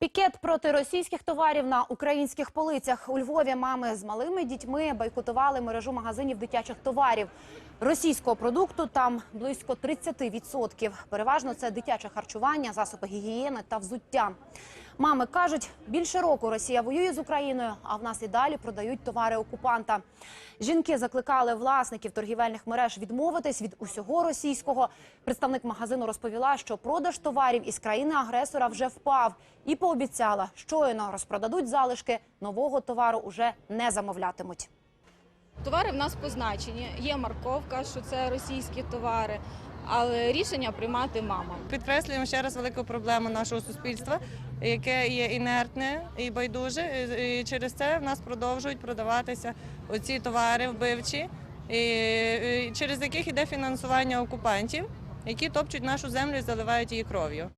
Пікет проти російських товарів на українських полицях у Львові. Мами з малими дітьми бойкотували мережу магазинів дитячих товарів. Російського продукту там близько 30%. Переважно це дитяче харчування, засоби гігієни та взуття. Мами кажуть, більше року Росія воює з Україною, а в нас і далі продають товари окупанта. Жінки закликали власників торгівельних мереж відмовитись від усього російського. Представник магазину розповіла, що продаж товарів із країни-агресора вже впав, і пообіцяла, щойно розпродадуть залишки нового товару уже не замовлятимуть. Товари в нас позначені. Є марковка, що це російські товари, але рішення приймати мама. Підкреслюємо ще раз велику проблему нашого суспільства, яке є інертне і байдуже. І через це в нас продовжують продаватися оці товари вбивчі, через яких йде фінансування окупантів, які топчуть нашу землю і заливають її кров'ю.